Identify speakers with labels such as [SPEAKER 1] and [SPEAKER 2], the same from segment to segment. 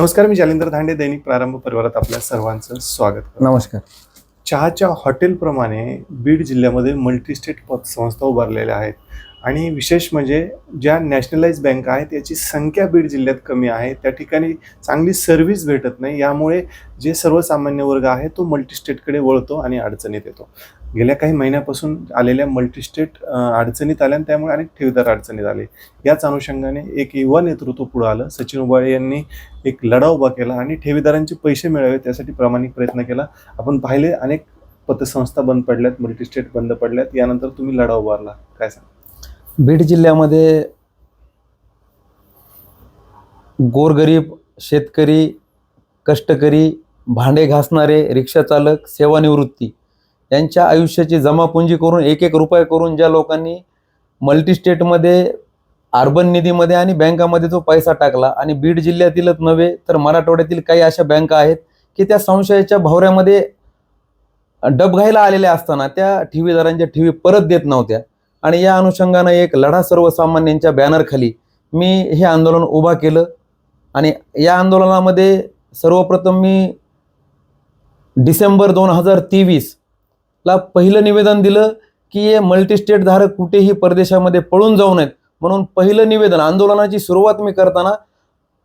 [SPEAKER 1] नमस्कार मी जालिंदर धांडे दैनिक प्रारंभ परिवारात आपल्या सर्वांचं स्वागत
[SPEAKER 2] नमस्कार.
[SPEAKER 1] चहाच्या हॉटेलप्रमाणे बीड जिल्ह्यामध्ये मल्टीस्टेट पतसंस्था उभारलेल्या आहेत. आणि विशेष म्हणजे ज्या नॅशनलाइज बँक आहेत याची संख्या बीड जिल्ह्यात कमी आहे. त्या ठिकाणी चांगली सर्व्हिस भेटत नाही. यामुळे जे सर्वसामान्य वर्ग आहे तो मल्टीस्टेटकडे वळतो आणि अडचणीत येतो. गेल्या काही महिन्यापासून आलेल्या मल्टीस्टेट अडचणीत आल्या आणि त्यामुळे अनेक ठेवीदार अडचणीत आले. याच अनुषंगाने एक युवा नेतृत्व पुढे आलं. सचिन उबाळे यांनी एक लढा उभा केला आणि ठेवीदारांचे पैसे मिळावे त्यासाठी प्रामाणिक प्रयत्न केला. आपण पाहिले अनेक पतसंस्था बंद पडल्यात मल्टीस्टेट बंद पडल्यात. यानंतर तुम्ही लढा उभारला. काय सांग?
[SPEAKER 2] बीड जिल्ह्यामध्ये गोरगरीब शेतकरी कष्टकरी भांडे घासणारे रिक्षा चालक सेवानिवृत्ती यांच्या आयुष्याची जमापुंजी करून एक एक रुपये करून ज्या लोकांनी मल्टी स्टेटमध्ये अर्बन निधीमध्ये आणि बँकामध्ये जो पैसा टाकला आणि बीड जिल्ह्यातीलच नव्हे तर मराठवाड्यातील काही अशा बँका आहेत की त्या संशयाच्या भवऱ्यामध्ये डबघाईला आलेल्या असताना त्या ठेवीदारांच्या ठेवी परत देत नव्हत्या. आणि या अनुषंगानं एक लढा सर्वसामान्यांच्या बॅनरखाली मी हे आंदोलन उभा केलं आणि या आंदोलनामध्ये सर्वप्रथम मी डिसेंबर दोन हजार तेवीस ला पहिलं निवेदन दिलं की हे मल्टीस्टेट धारक कुठेही परदेशामध्ये पळून जाऊ नयेत. म्हणून पहिलं निवेदन आंदोलनाची सुरुवात मी करताना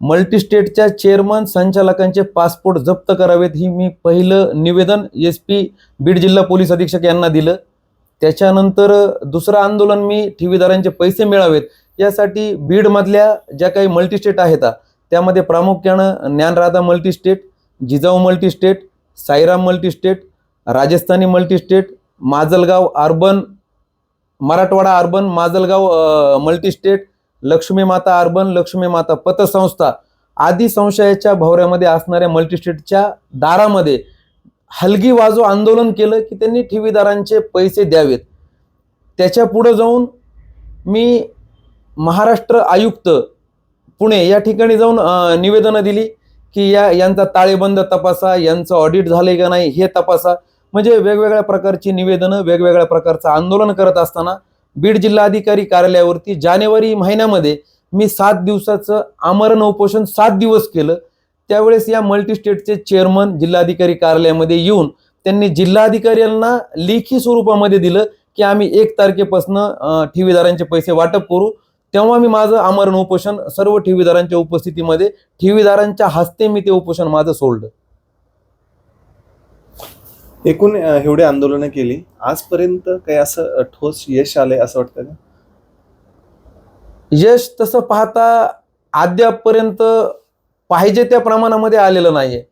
[SPEAKER 2] मल्टीस्टेटच्या चेअरमन संचालकांचे पासपोर्ट जप्त करावेत ही मी पहिलं निवेदन एस पी बीड जिल्हा पोलीस अधीक्षक यांना दिलं. त्याच्यानंतर दुसरं आंदोलन मी ठेवीदारांचे पैसे मिळावेत. यासाठी बीडमधल्या ज्या काही मल्टीस्टेट आहेत त्यामध्ये प्रामुख्यानं Dnyanradha multistate Jijau multistate Sairam multistate Rajasthani multistate Majalgaon urban Marathwada urban Majalgaon multistate Laxmi Mata urban Laxmi माता पतसंस्था आदी संशयाच्या भवऱ्यामध्ये असणाऱ्या मल्टीस्टेटच्या दारामध्ये हलगी वाजो आंदोलन केलं की त्यांनी ठेवीदारांचे पैसे द्यावेत. त्याच्या पुढं जाऊन मी महाराष्ट्र आयुक्त पुणे या ठिकाणी जाऊन निवेदनं दिली की या यांचा ताळेबंद तपासा यांचं ऑडिट झालंय का नाही हे तपासा. म्हणजे वेगवेगळ्या प्रकारची निवेदनं वेगवेगळ्या प्रकारचं आंदोलन करत असताना बीड जिल्हाधिकारी कार्यालयावरती जानेवारी महिन्यामध्ये मी सात दिवसाचं आमरण उपोषण सात दिवस केलं. त्यावेळेस या मल्टीस्टेटचे चेअरमन जिल्हाधिकारी कार्यालयामध्ये येऊन त्यांनी जिल्हाधिकाऱ्यांना लेखी स्वरूपामध्ये दिलं की आम्ही एक तारखेपासून ठेवीदारांचे पैसे वाटप करू. तेव्हा मी माझं आमरण उपोषण सर्व ठेवीदारांच्या उपस्थितीमध्ये ठेवीदारांच्या हस्ते मी ते उपोषण माझं सोडलं.
[SPEAKER 1] एकूण एवढे एवढी आंदोलनं केली. आजपर्यंत काही असं ठोस यश आलंय असं वाटतं का?
[SPEAKER 2] यश तसं पाहता अद्यापपर्यंत पाहिजे त्या प्रमाणामध्ये आलेलं नाहीये.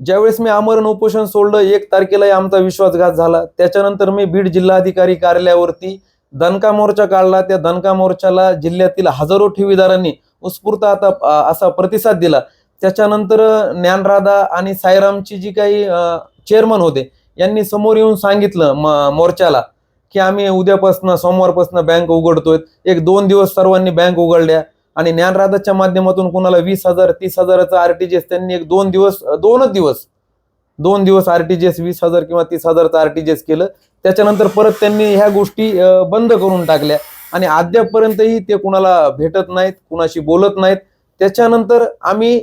[SPEAKER 2] ज्यावेळेस मी आमरण उपोषण सोडलं एक तारखेलाही आमचा विश्वासघात झाला. त्याच्यानंतर मी बीड जिल्हाधिकारी कार्यालयावरती दणका मोर्चा काढला. त्या दणका मोर्चाला जिल्ह्यातील हजारो ठेवीदारांनी उत्स्फूर्त आता असा प्रतिसाद दिला. त्याच्यानंतर ज्ञानराधा आणि साईरामची जी काही चेअरमन होते यांनी समोर येऊन सांगितलं म- मोर्चाला की आम्ही उद्यापासनं सोमवारपासून बँक उघडतोय. एक दोन दिवस सर्वांनी बँक उघडल्या आणि ज्ञानराधाच्या माध्यमातून कुणाला वीस हजार तीस हजाराचं आरटीजीएस त्यांनी एक दोन दिवस दोनच दिवस दोन दिवस आरटीजीएस वीस हजार किंवा तीस हजारचं आरटीजीएस केलं. त्याच्यानंतर परत त्यांनी ह्या गोष्टी बंद करून टाकल्या आणि अद्यापपर्यंतही ते कुणाला भेटत नाहीत कुणाशी बोलत नाहीत. त्याच्यानंतर आम्ही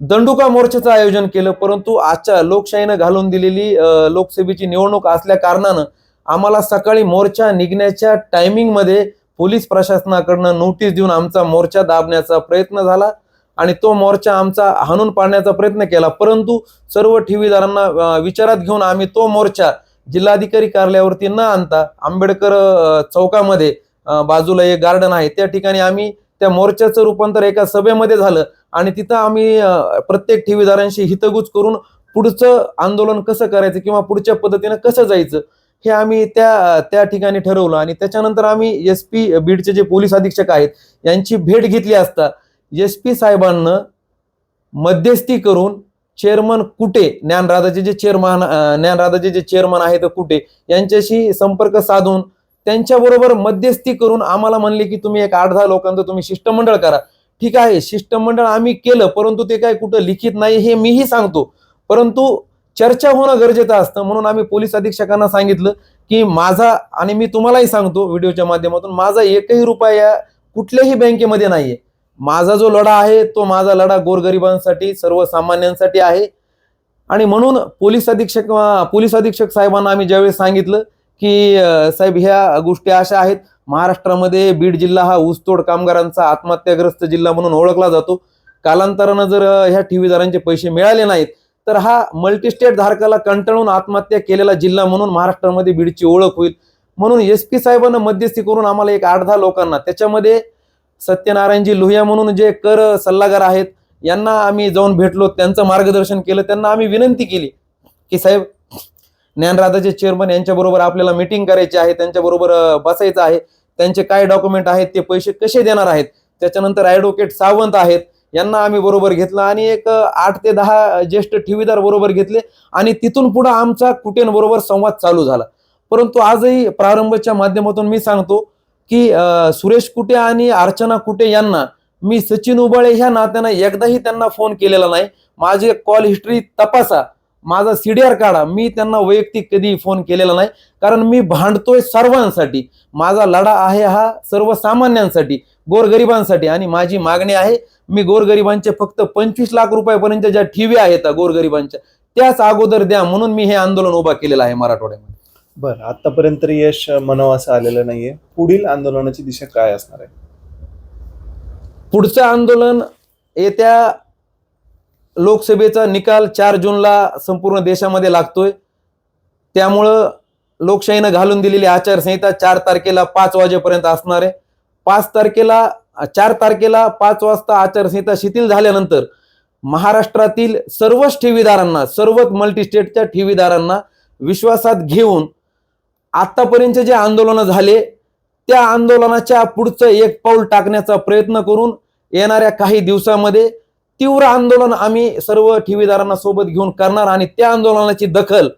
[SPEAKER 2] दंडुका मोर्चाचं आयोजन केलं परंतु आजच्या लोकशाहीनं घालून दिलेली लोकसभेची निवडणूक असल्या कारणानं आम्हाला सकाळी मोर्चा निघण्याच्या टायमिंगमध्ये पोलीस प्रशासनाकडनं नोटीस देऊन आमचा मोर्चा दाबण्याचा प्रयत्न झाला आणि तो मोर्चा आमचा हाणून पाडण्याचा प्रयत्न केला. परंतु सर्व ठेवीदारांना विचारात घेऊन आम्ही तो मोर्चा जिल्हाधिकारी कार्यालयावरती न आणता आंबेडकर चौकामध्ये बाजूला एक गार्डन आहे. त्या ठिकाणी आम्ही त्या मोर्चाचं रूपांतर एका सभेमध्ये झालं. आणि तिथं आम्ही प्रत्येक ठेवीदारांशी हितगुज करून पुढचं आंदोलन कसं करायचं किंवा पुढच्या पद्धतीनं कसं जायचं हे आम्ही त्या त्या ठिकाणी ठरवलं. आणि त्याच्यानंतर आम्ही एस पी बीडचे जे पोलीस अधीक्षक आहेत यांची भेट घेतली असता एस पी साहेबांना मध्यस्थी करून चेअरमन कुटे ज्ञानराधाचे जे चेअरमन ज्ञानराधाचे जे चेअरमन आहेत कुटे यांच्याशी संपर्क साधून त्यांच्याबरोबर मध्यस्थी करून आम्हाला म्हणले की तुम्ही एक आठ दहा लोकांचं तुम्ही शिष्टमंडळ करा. ठीक आहे शिष्टमंडळ आम्ही केलं परंतु ते काय कुठं लिखित नाही हे मीही सांगतो. परंतु चर्चा होणं गरजेचं असतं म्हणून आम्ही पोलीस अधीक्षकांना सांगितलं की माझा आणि मी तुम्हालाही सांगतो व्हिडिओच्या माध्यमातून माझा एकही रुपया कुठल्याही बँकेमध्ये नाहीये. माझा जो लढा आहे तो माझा लढा गोरगरिबांसाठी सर्वसामान्यांसाठी आहे. आणि म्हणून पोलीस अधीक्षक पोलीस अधीक्षक साहेबांना आम्ही ज्यावेळेस सांगितलं की साहेब ह्या गोष्टी अशा आहेत महाराष्ट्रामध्ये बीड जिल्हा हा ऊसतोड कामगारांचा आत्महत्याग्रस्त जिल्हा म्हणून ओळखला जातो. कालांतरानं जर ह्या ठेवीदारांचे पैसे मिळाले नाहीत तर हा मल्टीस्टेट धारकाला कंटाळून आत्महत्या केलेला जिल्हा म्हणून महाराष्ट्रामध्ये बीडची ओळख होईल. म्हणून एस पी साहेबांना मध्यस्थी करून आम्हाला एक आठ दहा लोकांना त्याच्यामध्ये सत्यनारायणजी लोहिया म्हणून जे कर सल्लागार आहेत यांना आम्ही जाऊन भेटलो त्यांचं मार्गदर्शन केलं त्यांना आम्ही विनंती केली की साहेब ज्ञानराधाचे चेअरमन यांच्याबरोबर आपल्याला मिटिंग करायची आहे त्यांच्याबरोबर बसायचं आहे. त्यांचे काय डॉक्युमेंट आहेत ते पैसे कसे देणार आहेत? त्याच्यानंतर ॲडव्होकेट सावंत आहेत. यांना आम्ही बरोबर घेतलं आणि एक आठ ते दहा ज्येष्ठ ठेवीदार बरोबर घेतले आणि तिथून पुढे आमचा कुटेंबरोबर संवाद चालू झाला. परंतु आजही प्रारंभच्या माध्यमातून मी सांगतो की सुरेश कुटे आणि अर्चना कुटे यांना मी सचिन उबाळे ह्या नात्यानं एकदाही त्यांना फोन केलेला नाही. माझे कॉल हिस्ट्री तपासा. माझा सीडीआर काढा मी त्यांना वैयक्तिक कधी फोन केलेला नाही. कारण मी भांडतोय सर्वांसाठी. माझा लढा आहे हा सर्वसामान्यांसाठी गोरगरिबांसाठी. आणि माझी मागणी आहे मी गोरगरिबांचे फक्त पंचवीस लाख रुपयापर्यंत ज्या ठिवी आहेत गोरगरिबांच्या त्याच अगोदर द्या म्हणून मी हे आंदोलन उभा केलेलं आहे मराठवाड्यामध्ये.
[SPEAKER 1] बरं आतापर्यंत यश म्हणावं असं आलेलं नाहीये. पुढील आंदोलनाची दिशा काय असणार आहे?
[SPEAKER 2] पुढचं आंदोलन येत्या लोकसभेचा निकाल चार जूनला संपूर्ण देशामध्ये लागतोय. त्यामुळं लोकशाहीनं घालून दिलेली आचारसंहिता चार तारखेला पाच वाजेपर्यंत असणार आहे. पाच तारखेला चार तारखेला पाच वाजता आचारसंहिता शिथिल झाल्यानंतर महाराष्ट्रातील सर्वच ठेवीदारांना सर्वच मल्टीस्टेटच्या ठेवीदारांना विश्वासात घेऊन आतापर्यंत जे आंदोलनं झाले त्या आंदोलनाच्या पुढचं एक पाऊल टाकण्याचा प्रयत्न करून येणाऱ्या काही दिवसामध्ये तीव्र आंदोलन आम्ही सर्व ठेवीदारांना सोबत घेऊन करणार आणि त्या आंदोलनाची दखल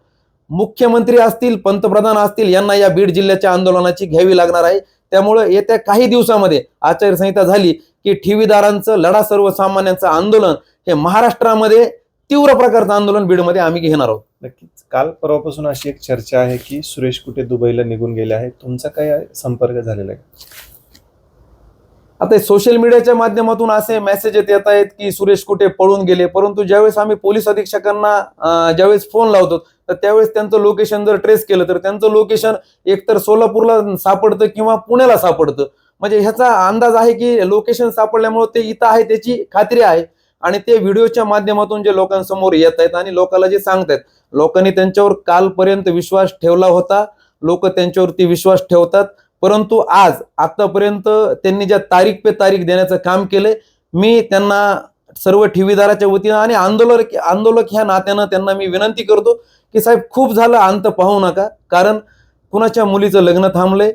[SPEAKER 2] मुख्यमंत्री असतील पंतप्रधान असतील यांना या बीड जिल्ह्याच्या आंदोलनाची घ्यावी लागणार आहे. त्यामुळे येत्या काही दिवसामध्ये आचारसंहिता झाली की ठेवीदारांचं लढा सर्वसामान्यांचं आंदोलन हे महाराष्ट्रामध्ये तीव्र प्रकारचं आंदोलन बीडमध्ये आम्ही घेणार आहोत.
[SPEAKER 1] नक्कीच. काल परवापासून अशी एक चर्चा आहे की सुरेश कुठे दुबईला निघून गेले आहे तुमचा काय संपर्क झालेला आहे?
[SPEAKER 2] आता सोशल मीडियाच्या माध्यमातून असे मेसेज येत आहेत की सुरेश कुठे पळून गेले. परंतु ज्यावेळेस आम्ही पोलीस अधीक्षकांना ज्यावेळेस फोन लावतो तर त्यावेळेस त्यांचं लोकेशन जर ट्रेस केलं तर त्यांचं लोकेशन एकतर सोलापूरला सापडतं किंवा पुण्याला सापडतं. म्हणजे ह्याचा अंदाज आहे की लोकेशन सापडल्यामुळे ते इथं आहे त्याची खात्री आहे. आणि ते व्हिडिओच्या माध्यमातून जे लोकांसमोर येत आहेत आणि लोकांना जे सांगतायत लोकांनी त्यांच्यावर कालपर्यंत विश्वास ठेवला होता. लोक त्यांच्यावरती विश्वास ठेवतात. परंतु आज आतापर्यंत त्यांनी ज्या तारीख पे तारीख देण्याचं काम केलंय मी त्यांना सर्व ठेवीदाराच्या वतीनं आणि आंदोलक आंदोलक ह्या नात्यानं त्यांना मी विनंती करतो की साहेब खूप झालं अंत पाहू नका. कारण कुणाच्या मुलीचं लग्न थांबलंय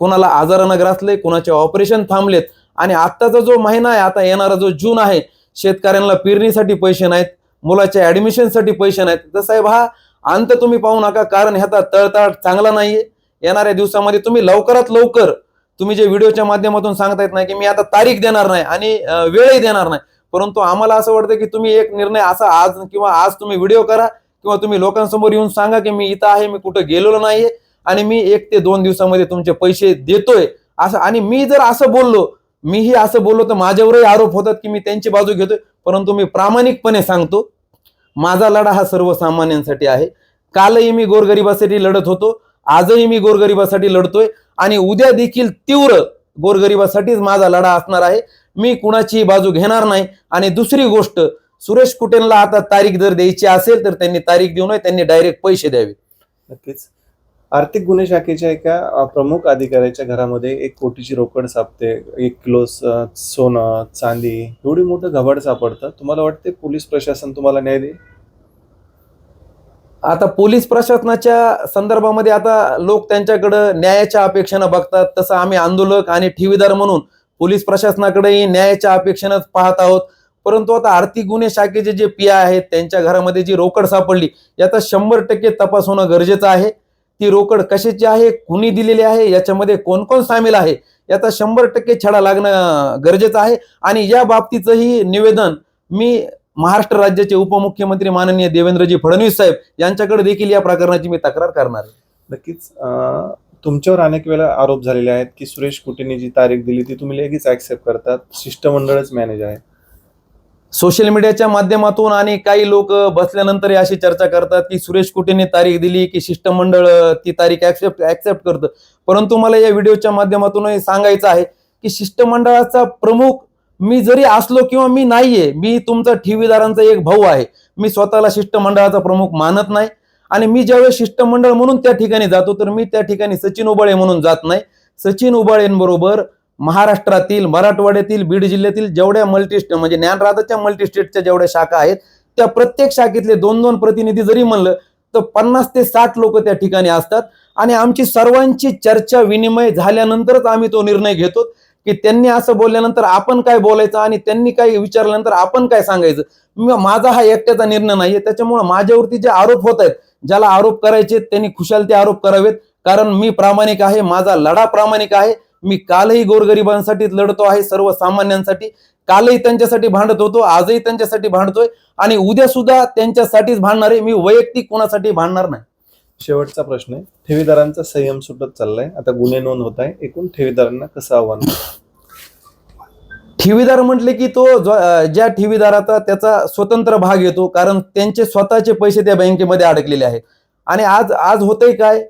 [SPEAKER 2] कुणाला आजारानं ग्रासले कुणाचे ऑपरेशन थांबलेत आणि आत्ताचा जो महिना आहे आता येणारा जो जून आहे शेतकऱ्यांना पेरणीसाठी पैसे नाहीत मुलाच्या ऍडमिशनसाठी पैसे नाहीत. तर साहेब हा अंत तुम्ही पाहू नका कारण ह्याचा तळतळ चांगला नाहीये. येणाऱ्या दिवसामध्ये तुम्ही लवकरात लवकर तुम्ही जे व्हिडिओच्या माध्यमातून सांगता येत नाही की मी आता तारीख देणार नाही आणि वेळही देणार नाही. परंतु आम्हाला असं वाटतं की तुम्ही एक निर्णय असा आज किंवा आज तुम्ही व्हिडिओ करा किंवा तुम्ही लोकांसमोर येऊन सांगा की मी इथं आहे मी कुठं गेलेलो नाहीये आणि मी एक ते दोन दिवसामध्ये तुमचे पैसे देतोय. असं आणि मी जर असं बोललो मीही असं बोललो तर माझ्यावरही आरोप होतात की मी त्यांची बाजू घेतोय. परंतु मी प्रामाणिकपणे सांगतो माझा लढा हा सर्वसामान्यांसाठी आहे. कालही मी गोरगरिबासाठी लढत होतो. आजही मी गोरगरिबासाठी लढतोय आणि उद्या देखील तीव्र गोरगरिबासाठीच माझा लढा असणार आहे. मी कुणाचीही बाजू घेणार नाही. आणि दुसरी गोष्ट सुरेश कुटेनला आता तारीख जर द्यायची असेल तर त्यांनी तारीख देऊ नये त्यांनी डायरेक्ट पैसे द्यावे.
[SPEAKER 1] नक्कीच. आर्थिक गुन्हे शाखेच्या एका प्रमुख अधिकाऱ्याच्या घरामध्ये एक कोटीची रोकड सापते एक किलो सोनं चांदी एवढी मोठं घबाड सापडतं. तुम्हाला वाटते पोलीस प्रशासन तुम्हाला न्याय देईल?
[SPEAKER 2] आता पोलीस प्रशासनाच्या संदर्भामध्ये आता लोक त्यांच्याकडं न्यायाच्या अपेक्षेनं बघतात. तसं आम्ही आंदोलक आणि ठेवीदार म्हणून पोलीस प्रशासनाकडेही न्यायाच्या अपेक्षेनंच पाहत आहोत. परंतु आता आर्थिक गुन्हे शाखेचे जे पी आहेत त्यांच्या घरामध्ये जी रोकड सापडली याचा शंभर टक्के तपास होणं गरजेचं आहे. ती रोकड कशाची आहे कुणी दिलेली आहे याच्यामध्ये कोण कोण सामील आहे याचा शंभर टक्के छडा लागणं गरजेचं आहे. आणि या बाबतीचंही निवेदन मी महाराष्ट्र राज्याचे उपमुख्यमंत्री माननीय देवेंद्रजी फडणवीस साहेब यांच्याकडे देखील या प्रकरणाची मी तक्रार करणार
[SPEAKER 1] नक्कीच तुमच्यावर अनेक वेळा आरोप झालेले आहेत की सुरेश कुटेने जी तारीख दिली ती तुम्ही लगेच ऍक्सेप्ट करतात. शिष्टमंडळच मॅनेज आहे.
[SPEAKER 2] सोशल मीडियाच्या माध्यमातून आणि काही लोक बसल्यानंतर अशी चर्चा करतात की सुरेश कुटेने तारीख दिली की शिष्टमंडळ ती तारीख ऍक्सेप्ट ऍक्सेप्ट करतं. परंतु मला या व्हिडिओच्या माध्यमातून सांगायचं आहे की शिष्टमंडळाचा प्रमुख मी जरी असलो किंवा मी नाहीये मी तुमचा ठेवीदारांचा एक भाऊ आहे. मी स्वतःला शिष्टमंडळाचा प्रमुख मानत नाही. आणि मी ज्यावेळेस शिष्टमंडळ म्हणून त्या ठिकाणी जातो तर मी त्या ठिकाणी सचिन उबाळे म्हणून जात नाही. सचिन उबाळेंबरोबर महाराष्ट्रातील मराठवाड्यातील बीड जिल्ह्यातील जेवढ्या मल्टी म्हणजे ज्ञानराधाच्या मल्टी स्टेटच्या जेवढ्या शाखा आहेत त्या प्रत्येक शाखेतले दोन दोन प्रतिनिधी जरी म्हणलं तर पन्नास ते साठ लोक त्या ठिकाणी असतात. आणि आमची सर्वांची चर्चा विनिमय झाल्यानंतरच आम्ही तो निर्णय घेतो. की त्यांनी असं बोलल्यानंतर आपण काय बोलायचं आणि त्यांनी काय विचारल्यानंतर आपण काय सांगायचं? माझा हा एकट्याचा निर्णय नाहीये. त्याच्यामुळे माझ्यावरती जे आरोप होत आहेत ज्याला आरोप करायचे त्यांनी खुशाल ते आरोप करावेत. कारण मी प्रामाणिक आहे माझा लढा प्रामाणिक आहे. मी कालही गोरगरिबांसाठी लढतो आहे सर्वसामान्यांसाठी. कालही त्यांच्यासाठी भांडत होतो आजही त्यांच्यासाठी भांडतोय. आणि उद्या सुद्धा त्यांच्यासाठीच भांडणार आहे मी वैयक्तिक कोणासाठी भांडणार नाही.
[SPEAKER 1] शेवटचा प्रश्न आहे. ठेवीदारांचा संयम सुटत चाललाय. आता गुन्हे नोंद होत आहे. एकूण ठेवीदारांना कसं आव्हान
[SPEAKER 2] ठेवीदार म्हटले की तो ज्या ठेवीदाराचा त्याचा स्वतंत्र भाग येतो कारण त्यांचे स्वतःचे पैसे त्या बँकेमध्ये अडकलेले आहेत. आणि आज आज होतंय काय?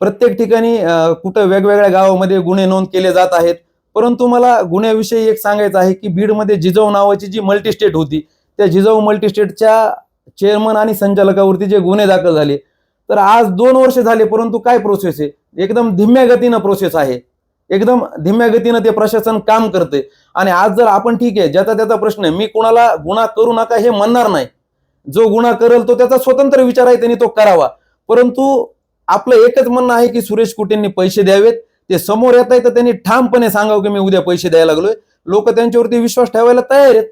[SPEAKER 2] प्रत्येक ठिकाणी कुठं वेगवेगळ्या गावामध्ये गुन्हे नोंद केले जात आहेत. परंतु मला गुन्ह्याविषयी एक सांगायचं आहे की बीडमध्ये जिजाऊ नावाची जी मल्टीस्टेट होती त्या जिजाऊ मल्टीस्टेटच्या चेअरमन आणि संचालकावरती जे गुन्हे दाखल झाले तर आज दोन वर्ष झाले परंतु काय प्रोसेस आहे? एकदम धीम्या गतीनं प्रोसेस आहे. एकदम धीम्या गतीनं ते प्रशासन काम करते आणि आज जर आपण ठीक आहे ज्याचा त्याचा प्रश्न आहे मी कुणाला गुन्हा करू नका हे म्हणणार नाही. जो गुन्हा करेल तो त्याचा स्वतंत्र विचार आहे त्यांनी तो करावा. परंतु आपलं एकच म्हणणं आहे की सुरेश कुटेंनी पैसे द्यावेत. ते समोर येत आहे तर त्यांनी ठामपणे सांगावं की मी उद्या पैसे द्यायला लागलोय. लोक त्यांच्यावरती विश्वास ठेवायला तयार आहेत.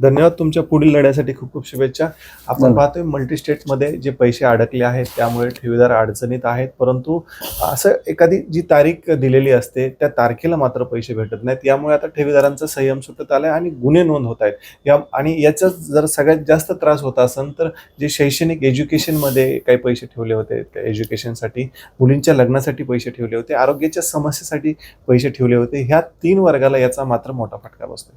[SPEAKER 1] धन्यवाद तुमच्या पुढील लढ्यासाठी खूप खूप शुभेच्छा. आपण. पाहतोय मल्टी स्टेटमध्ये जे पैसे अडकले आहेत त्यामुळे ठेवीदार अडचणीत आहेत परंतु असं एखादी जी तारीख दिलेली असते त्या तारखेला मात्र पैसे भेटत नाहीत. यामुळे आता ठेवीदारांचा संयम सुटत आलाय आणि गुन्हे नोंद होत आहेत. या आणि याचा जर सगळ्यात जास्त त्रास होत असेल तर जे शैक्षणिक एज्युकेशनमध्ये काही पैसे ठेवले होते त्या एज्युकेशनसाठी मुलींच्या लग्नासाठी पैसे ठेवले होते आरोग्याच्या समस्येसाठी पैसे ठेवले होते ह्या तीन वर्गाला याचा मात्र मोठा फटका बसतो